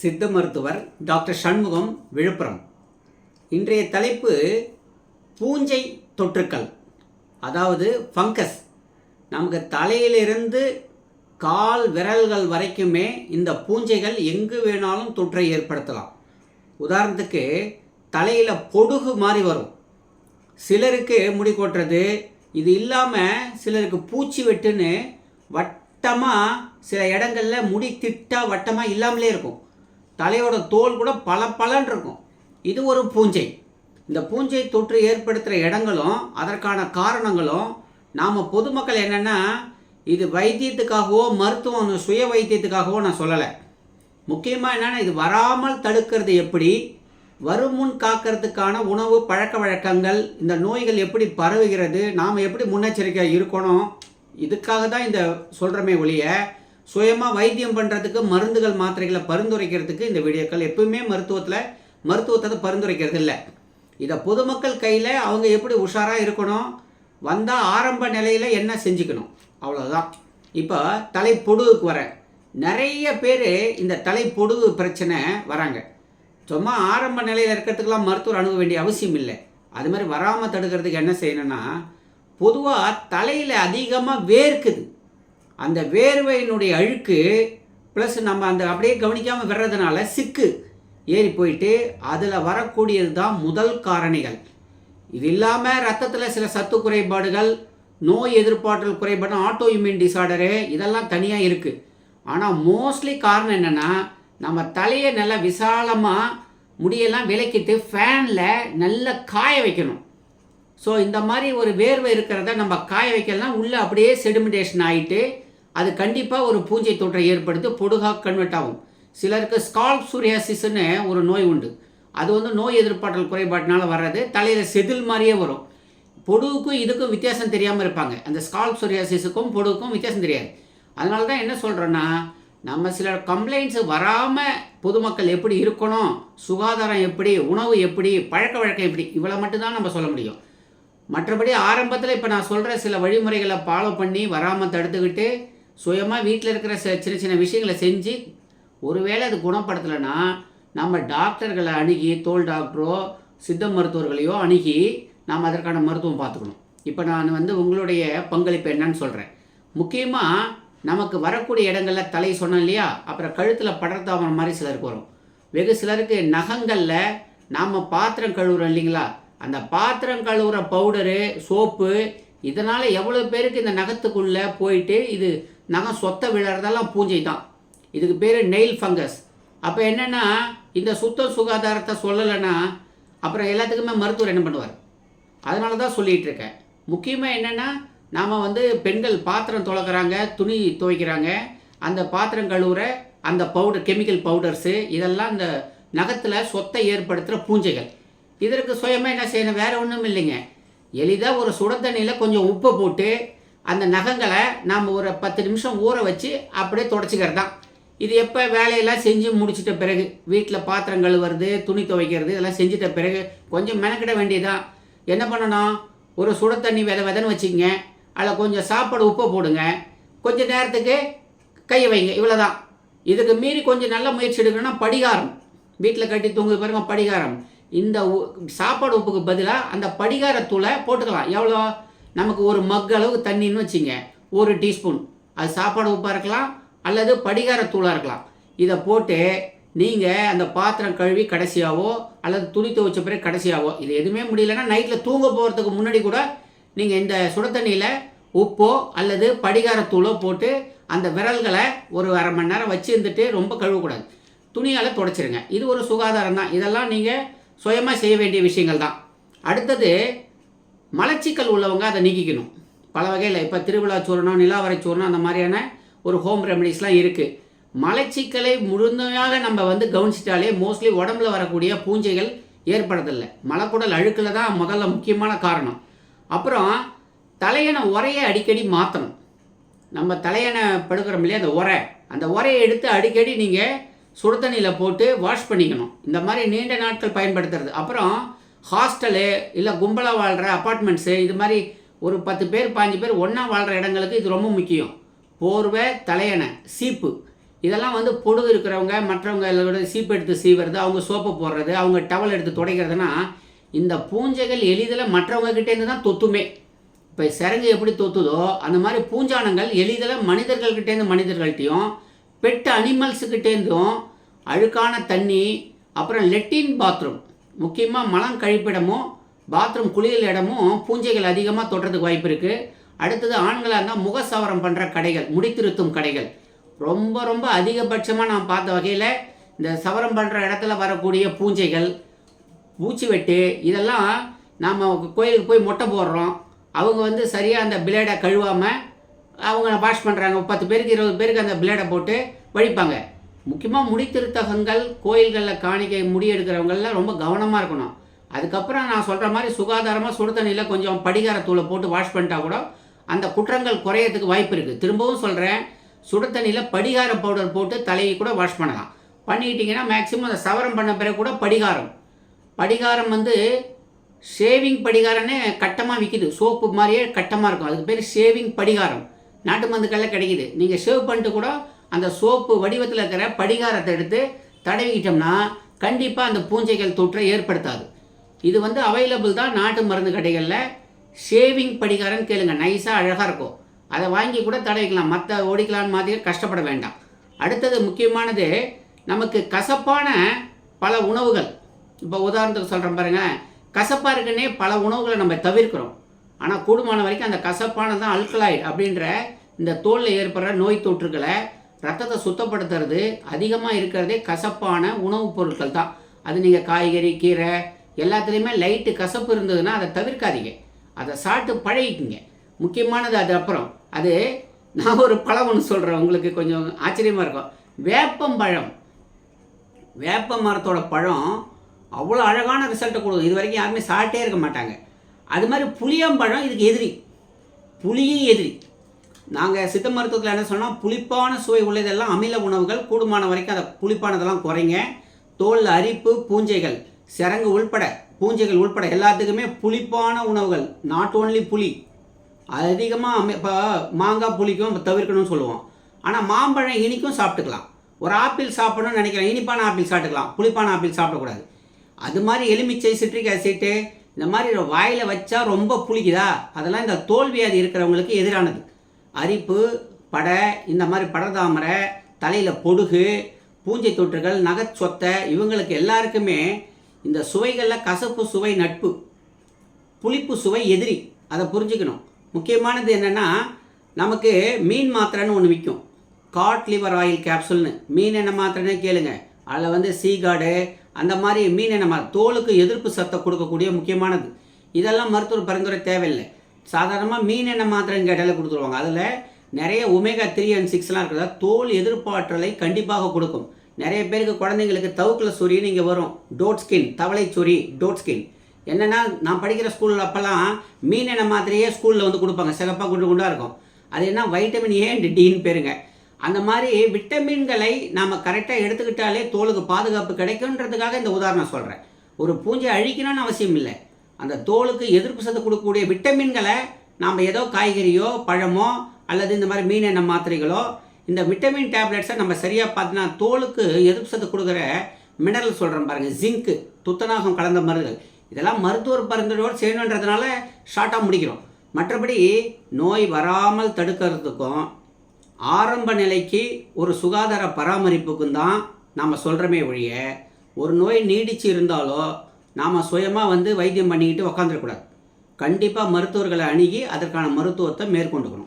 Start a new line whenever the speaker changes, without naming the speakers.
சித்த மருத்துவர் டாக்டர் சண்முகம் விழுப்புரம். இன்றைய தலைப்பு பூஞ்சை தொற்றுக்கள் அதாவது ஃபங்கஸ். நமக்கு தலையிலிருந்து கால் விரல்கள் வரைக்குமே இந்த பூஞ்சைகள் எங்கு வேணாலும் தொற்றை ஏற்படுத்தலாம். உதாரணத்துக்கு தலையில் பொடுகு மாதிரி வரும். சிலருக்கு முடி கொட்டுறது இது இல்லாமல் சிலருக்கு பூச்சி வெட்டுன்னு வட்டமாக சில இடங்களில் முடி திட்டா வட்டமாக இல்லாமலே இருக்கும். தலையோட தோல் கூட பல பலன் இருக்கும் இது ஒரு பூஞ்சை. இந்த பூஞ்சை தொற்று ஏற்படுத்துகிற இடங்களும் அதற்கான காரணங்களும் நாம் பொதுமக்கள் என்னென்னா இது வைத்தியத்துக்காகவோ மருத்துவம் சுய வைத்தியத்துக்காகவோ நான் சொல்லலை. முக்கியமாக என்னென்னா இது வராமல் தடுக்கிறது எப்படி வருமுன் காக்கிறதுக்கான உணவு பழக்க வழக்கங்கள் இந்த நோய்கள் எப்படி பரவுகிறது நாம் எப்படி முன்னெச்சரிக்கையாக இருக்கணும் இதுக்காக தான் இந்த சொல்கிறமே ஒழிய சுயமாக வைத்தியம் பண்ணுறதுக்கு மருந்துகள் மாத்திரைகளை பரிந்துரைக்கிறதுக்கு இந்த வீடியோக்கள் எப்பவுமே மருத்துவத்தில் மருத்துவத்தை பரிந்துரைக்கிறது இல்லை. இதை பொதுமக்கள் கையில் அவங்க எப்படி உஷாராக இருக்கணும் வந்தால் ஆரம்ப நிலையில் என்ன செஞ்சுக்கணும்? அவ்வளோதான் இப்போ தலைப்பொடுவுக்கு வர நிறைய பேர் இந்த தலைப்பொடுவு பிரச்சனை வராங்க. சும்மா ஆரம்ப நிலையில் இருக்கிறதுக்கெலாம் மருத்துவர் அணுக வேண்டிய அவசியம் இல்லை. அது மாதிரி வராமல் தடுக்கிறதுக்கு என்ன செய்யணும்னா பொதுவாக தலையில் அதிகமாக வேர்க்குது. அந்த வேர்வையினுடைய அழுக்கு ப்ளஸ் நம்ம அந்த அப்படியே கவனிக்காமல் வர்றதுனால சிக்கு. ஏறி போயிட்டு அதில் வரக்கூடியது தான் முதல் காரணிகள். இது இல்லாமல் ரத்தத்தில் சில சத்து குறைபாடுகள் நோய் எதிர்ப்பாற்றல் குறைபாடு ஆட்டோ இம்யூன் டிசார்டரு இதெல்லாம் தனியாக இருக்குது ஆனால் மோஸ்ட்லி காரணம் என்னென்னா நம்ம தலையை நல்லா விசாலமாக முடியெல்லாம் விலக்கிட்டு ஃபேனில் நல்லா காய வைக்கணும். ஸோ இந்த மாதிரி ஒரு வேர்வை இருக்கிறத நம்ம காய வைக்கலாம். உள்ளே அப்படியே செடிமெண்டேஷன் ஆகிட்டு அது கண்டிப்பாக ஒரு பூஞ்சை தொற்றை ஏற்படுத்தி பொடுகாக கன்வெர்ட் ஆகும். சிலருக்கு ஸ்கால்ப் சூரியாசிஸ்னு ஒரு நோய் உண்டு. அது வந்து நோய் எதிர்ப்பாற்றல் குறைபாட்டினால வர்றது தலையில் செதில் மாதிரியே வரும். பொடுவுக்கும் இதுக்கும் வித்தியாசம் தெரியாமல் இருப்பாங்க. அந்த ஸ்கால்ப் சூரியாசிஸுக்கும் பொடுவுக்கும் வித்தியாசம் தெரியாது. அதனால தான் என்ன சொல்கிறேன்னா நம்ம சில கம்ப்ளைண்ட்ஸ் வராமல் பொதுமக்கள் எப்படி இருக்கணும் சுகாதாரம் எப்படி உணவு எப்படி பழக்க வழக்கம் எப்படி இவ்வளோ மட்டும்தான் நம்ம சொல்ல முடியும். மற்றபடி ஆரம்பத்தில் இப்போ நான் சொல்கிற சில வழிமுறைகளை ஃபாலோ பண்ணி வராமல் தடுத்துக்கிட்டு சுயமாக வீட்டில் இருக்கிற சின்ன சின்ன விஷயங்களை செஞ்சு ஒருவேளை அது குணப்படுத்தலைன்னா நம்ம டாக்டர்களை அணுகி தோல் டாக்டரோ சித்த மருத்துவர்களையோ அணுகி நாம் அதற்கான மருத்துவம் பார்த்துக்கணும். இப்போ நான் வந்து உங்களுடைய பங்களிப்பு என்னன்னு சொல்கிறேன் முக்கியமாக நமக்கு வரக்கூடிய இடங்களில் தலை சொன்னேன் இல்லையா? அப்புறம் கழுத்தில் படர்தாமரம் மாதிரி சிலருக்கு வரும். வெகு சிலருக்கு நகங்களில் நாம் பாத்திரம் கழுவுறோம் இல்லைங்களா? அந்த பாத்திரம் கழுவுற பவுடரு சோப்பு இதனால் எவ்வளோ பேருக்கு இந்த நகத்துக்குள்ளே போயிட்டு இது நகம் சொத்த விழறதெல்லாம் பூஞ்சை தான் இதுக்கு பேர் நெயில் ஃபங்கஸ் அப்போ என்னென்னா இந்த சுத்த சுகாதாரத்தை சொல்லலைன்னா அப்புறம் எல்லாத்துக்குமே மருத்துவர் என்ன பண்ணுவார்? அதனால தான் சொல்லிகிட்டு இருக்கேன். முக்கியமாக என்னென்னா நாம் வந்து பெண்கள் பாத்திரம் துளக்குறாங்க துணி துவைக்கிறாங்க. அந்த பாத்திரம் கழுவுற அந்த பவுடர் கெமிக்கல் பவுடர்ஸு இதெல்லாம் அந்த நகத்தில் சொத்தை ஏற்படுத்துகிற பூஞ்சைகள். இதற்கு சுயமாக என்ன செய்யணும்? வேறு ஒன்றும் இல்லைங்க. எளிதாக ஒரு சுட தண்ணியில் கொஞ்சம் உப்பை போட்டு அந்த நகங்களை நாம் ஒரு பத்து நிமிஷம் ஊற வச்சு அப்படியே தொடச்சிக்கிறது தான் இது எப்போ வேலையெல்லாம் செஞ்சு முடிச்சிட்ட பிறகு வீட்டில் பாத்திரம் கழுவுறது துணி துவைக்கிறது இதெல்லாம் செஞ்சிட்ட பிறகு கொஞ்சம் மெனக்கிட வேண்டியதான் என்ன பண்ணணும்? ஒரு சுட தண்ணி வித விதன்னு வச்சுக்கங்க. அதில் கொஞ்சம் சாப்பாடு உப்பை போடுங்க. கொஞ்சம் நேரத்துக்கு கையை வைங்க. இவ்வளோதான் இதுக்கு மீறி கொஞ்சம் நல்ல முயற்சி எடுக்கணும்னா படிகாரம். வீட்டில் கட்டி தூங்குது பாருங்க படிகாரம். இந்த சாப்பாடு உப்புக்கு பதிலாக அந்த படிகாரத்தூளை போட்டுக்கலாம். எவ்வளோ? நமக்கு ஒரு மக் அளவு தண்ணின்னு வச்சுங்க. ஒரு டீஸ்பூன். அது சாப்பாடு உப்பாக இருக்கலாம் அல்லது படிகாரத்தூளாக இருக்கலாம். இதை போட்டு நீங்கள் அந்த பாத்திரம் கழுவி கடைசியாவோ அல்லது துணி துவைச்ச பிறகு கடைசியாவோ இது எதுவுமே முடியலன்னா நைட்டில் தூங்க போகிறதுக்கு முன்னாடி கூட நீங்கள் இந்த சுட தண்ணியில் உப்போ அல்லது படிகாரத்தூளோ போட்டு அந்த விரல்களை ஒரு அரை மணி நேரம் வச்சுருந்துட்டு ரொம்ப கழுவக்கூடாது. துணியால் துடைச்சிருங்க. இது ஒரு சுகாதாரம் தான். இதெல்லாம் நீங்கள் சுயமாக செய்ய வேண்டிய விஷயங்கள் தான். அடுத்தது மலச்சிக்கல் உள்ளவங்க அதை நீக்கிக்கணும். பல வகையில் இப்போ திருவிழா சூரணம் நிலாவரை சூரணம் அந்த மாதிரியான ஒரு ஹோம் ரெமடிஸ்லாம் இருக்குது மலச்சிக்கலை முழுமையாக நம்ம வந்து கவனிச்சிட்டாலே மோஸ்ட்லி உடம்புல வரக்கூடிய பூஞ்சைகள் ஏற்படுறதில்லை. மலக்குடல் அழுக்கில் தான் முதல்ல முக்கியமான காரணம். அப்புறம் தலையணை உரையை அடிக்கடி மாற்றணும் நம்ம தலையணை படுக்கிறோம் இல்லையா அந்த உரை. அந்த உரையை எடுத்து அடிக்கடி நீங்கள் சுடு தண்ணியில் போட்டு வாஷ் பண்ணிக்கணும். இந்த மாதிரி நீண்ட நாட்கள் பயன்படுத்துறது. அப்புறம் ஹாஸ்டலு இல்லை கும்பலாக வாழ்கிற அப்பார்ட்மெண்ட்ஸு இது மாதிரி ஒரு பத்து பேர் பாஞ்சு பேர் ஒன்றா வாழ்கிற இடங்களுக்கு இது ரொம்ப முக்கியம். போர்வை தலையணை சீப்பு. இதெல்லாம் வந்து பொழுது இருக்கிறவங்க மற்றவங்களோட சீப்பு எடுத்து சீவுறது அவங்க சோப்பு போடுறது அவங்க டவல் எடுத்து துடைக்கிறதுனா இந்த பூஞ்சைகள் எளிதில் மற்றவங்கக்கிட்டேருந்து தான் தொத்துமே. இப்போ சிறங்கு எப்படி தொத்துதோ அந்த மாதிரி பூஞ்சானங்கள் எளிதில் மனிதர்கள்கிட்டேருந்து மனிதர்கள்ட்டையும் பெட் அனிமல்ஸுக்கிட்டேருந்தும் அழுக்கான தண்ணி அப்புறம் லெட்டின் பாத்ரூம் முக்கியமாக மலம் கழிப்பிடமும் பாத்ரூம் குளியல் இடமும் பூஞ்சைகள் அதிகமாக தொடுறதுக்கு வாய்ப்பு இருக்குது அடுத்தது ஆண்களாக இருந்தால் முக சவரம் பண்ணுற கடைகள் முடித்திருத்தும் கடைகள். ரொம்ப ரொம்ப அதிகபட்சமாக நான் பார்த்த வகையில் இந்த சவரம் பண்ணுற இடத்துல வரக்கூடிய பூஞ்சைகள் பூச்சி வெட்டு இதெல்லாம் நாம் கோயிலுக்கு போய் மொட்டை போடுறோம். அவங்க வந்து சரியாக அந்த பிளேடை கழுவாமல் அவங்க வாஷ் பண்ணுறாங்க பத்து பேருக்கு இருபது பேருக்கு அந்த பிளேடை போட்டு வழிப்பாங்க. முக்கியமாக முடித்திருத்தகங்கள் கோயில்களில் காணிக்கை முடி எடுக்கிறவங்கெல்லாம் ரொம்ப கவனமாக இருக்கணும். அதுக்கப்புறம் நான் சொல்கிற மாதிரி சுகாதாரமாக சுடு தண்ணியில் கொஞ்சம் படிகாரத்தூளை போட்டு வாஷ் பண்ணிட்டா கூட அந்த குற்றங்கள் குறையறதுக்கு வாய்ப்பு இருக்குது திரும்பவும் சொல்கிறேன் சுடு தண்ணியில் படிகார பவுடர் போட்டு தலையை கூட வாஷ் பண்ணலாம். பண்ணிக்கிட்டிங்கன்னா மேக்ஸிமம் அந்த சவரம் பண்ண பிறகு கூட படிகாரம். படிகாரம் வந்து ஷேவிங் படிகாரம்னே கட்டமாக விற்கிது சோப்பு மாதிரியே கட்டமாக இருக்கும். அதுக்கு பேர் ஷேவிங் படிகாரம். நாட்டு மருந்துக்கள்ல கிடைக்கிது. நீங்கள் ஷேவ் பண்ணிட்டு கூட அந்த சோப்பு வடிவத்தில் இருக்கிற படிகாரத்தை எடுத்து தடவிக்கிட்டோம்னா கண்டிப்பாக அந்த பூஞ்சைகள் தொற்றை ஏற்படுத்தாது. இது வந்து அவைலபிள் தான் நாட்டு மருந்து கடைகளில். ஷேவிங் படிகாரன்னு கேளுங்க. நைஸாக அழகாக இருக்கும். அதை வாங்கி கூட தடவிக்கலாம். மற்ற ஓடிக்கலான்னு மாதிரி கஷ்டப்பட வேண்டாம். அடுத்தது முக்கியமானது நமக்கு கசப்பான பல உணவுகள். இப்போ உதாரணத்துக்கு சொல்கிறேன் பாருங்கள் கசப்பாக இருக்குன்னே பல உணவுகளை நம்ம தவிர்க்கிறோம். ஆனால் கூடுமான வரைக்கும் அந்த கசப்பானதான் அல்கலாய்டு அப்படின்ற இந்த தோலில் ஏற்படுற நோய் தொற்றுகளை ரத்தத்தை சுத்தப்படுத்துறது அதிகமாக இருக்கிறதே கசப்பான உணவுப் பொருட்கள் தான். அது நீங்கள் காய்கறி கீரை எல்லாத்துலேயுமே லைட்டு கசப்பு இருந்ததுன்னா அதை தவிர்க்காதீங்க. அதை சாப்பிட்டு பழகிக்குங்க. முக்கியமானது அது அப்புறம். அது நான் ஒரு பழம் ஒன்று சொல்கிறேன் உங்களுக்கு கொஞ்சம் ஆச்சரியமாக இருக்கும். வேப்பம்பழம். வேப்ப மரத்தோட பழம் அவ்வளோ அழகான ரிசல்ட்டை கொடுக்கும். இது வரைக்கும் யாருமே சாப்பிட்டே இருக்க மாட்டாங்க. அது மாதிரி புளியம்பழம் இதுக்கு எதிரி. புளியும் எதிரி. நாங்கள் சித்த மருத்துவத்தில் என்ன சொன்னால் புளிப்பான சுவை உள்ளதெல்லாம் அமில உணவுகள் கூடுமான வரைக்கும் அதை புளிப்பானதெல்லாம் குறைங்க. தோல் அரிப்பு பூஞ்சைகள் சிறங்கு உள்பட பூஞ்சைகள் உள்பட எல்லாத்துக்குமே புளிப்பான உணவுகள். நாட் ஓன்லி புளி. அதிகமாக அமி இப்போ மாங்காய் புளிக்கும் தவிர்க்கணும்னு சொல்லுவோம். ஆனால் மாம்பழம் இனிக்கும் சாப்பிட்டுக்கலாம். ஒரு ஆப்பிள் சாப்பிடணும்னு நினைக்கிறேன். இனிப்பான ஆப்பிள் சாப்பிட்டுக்கலாம். புளிப்பான ஆப்பிள் சாப்பிடக்கூடாது. அது மாதிரி எலுமிச்சை சிட்ரிக் ஆசிட்டு இந்த மாதிரி வாயில் வச்சா ரொம்ப புளிக்குதா? அதெல்லாம் இந்த தோல்வியாதி இருக்கிறவங்களுக்கு எதிரானது. அரிப்பு படை இந்த மாதிரி படதாமரை தலையில் பொடுகு பூஞ்சை தொற்றுகள் நகைச்சொத்தை இவங்களுக்கு எல்லாருக்குமே இந்த சுவைகளில் கசப்பு சுவை நட்பு புளிப்பு சுவை எதிரி. அதை புரிஞ்சுக்கணும். முக்கியமானது என்னென்னா நமக்கு மீன் மாத்திரைன்னு ஒன்று விற்கும் காட் லிவர் ஆயில் கேப்சூல்னு. மீன் என்ன மாத்திரைன்னு கேளுங்க. அதில் வந்து சீகாடு அந்த மாதிரி மீன் என்ன மா தோலுக்கு எதிர்ப்பு சத்தை கொடுக்கக்கூடிய முக்கியமானது. இதெல்லாம் மருத்துவர் பரிந்துரை தேவையில்லை. சாதாரணமாக மீன் என்ன மாத்திரைன்னு கேட்டாலே கொடுத்துருவாங்க. அதில் நிறைய ஒமேகா த்ரீ அண்ட் சிக்ஸ்லாம் இருக்கிறதா தோல் எதிர்ப்பாற்றலை கண்டிப்பாக கொடுக்கும். நிறைய பேருக்கு குழந்தைங்களுக்கு தவுக்கில் சொரின்னு இங்கே வரும். டோட் ஸ்கின் தவளை சொறி டோட் ஸ்கின் என்னென்னா நான் படிக்கிற ஸ்கூலில் அப்போல்லாம் மீன் எண்ணெய் மாத்திரையே ஸ்கூலில் வந்து கொடுப்பாங்க. சிறப்பாக குண்டு குண்டாக இருக்கும். அது என்ன வைட்டமின் ஏ அண்ட் டின்னு பேருங்க. அந்த மாதிரி விட்டமின்களை நாம் கரெக்டாக எடுத்துக்கிட்டாலே தோலுக்கு பாதுகாப்பு கிடைக்குன்றதுக்காக இந்த உதாரணம் சொல்கிறேன் ஒரு பூஞ்சை அழிக்கணும்னு அவசியம் இல்லை. அந்த தோலுக்கு எதிர்ப்பு சத்து கொடுக்கக்கூடிய விட்டமின்களை நாம் ஏதோ காய்கறியோ பழமோ அல்லது இந்த மாதிரி மீன் எண்ணெய் மாத்திரைகளோ இந்த விட்டமின் டேப்லெட்ஸை நம்ம சரியாக பார்த்தோன்னா தோலுக்கு எதிர்ப்பு சத்து கொடுக்குற மினரல் சொல்கிறோம் பாருங்கள் ஜிங்க்கு துத்தநாகம் கலந்த மருந்துகள். இதெல்லாம் மருத்துவர் பரிந்துரையோடு செய்யணுன்றதுனால ஷார்ட்டாக முடிக்கிறோம். மற்றபடி நோய் வராமல் தடுக்கிறதுக்கும் ஆரம்ப நிலைக்கு ஒரு சுகாதார பராமரிப்புக்கும் தான் நம்ம சொல்கிறோமே ஒழிய ஒரு நோய் நீடிச்சு இருந்தாலோ நாம் சுயமாக வந்து வைத்தியம் பண்ணிக்கிட்டு உக்காந்துடக்கூடாது கண்டிப்பாக மருத்துவர்களை அணுகி அதற்கான மருத்துவத்தை மேற்கொண்டுக்கணும்.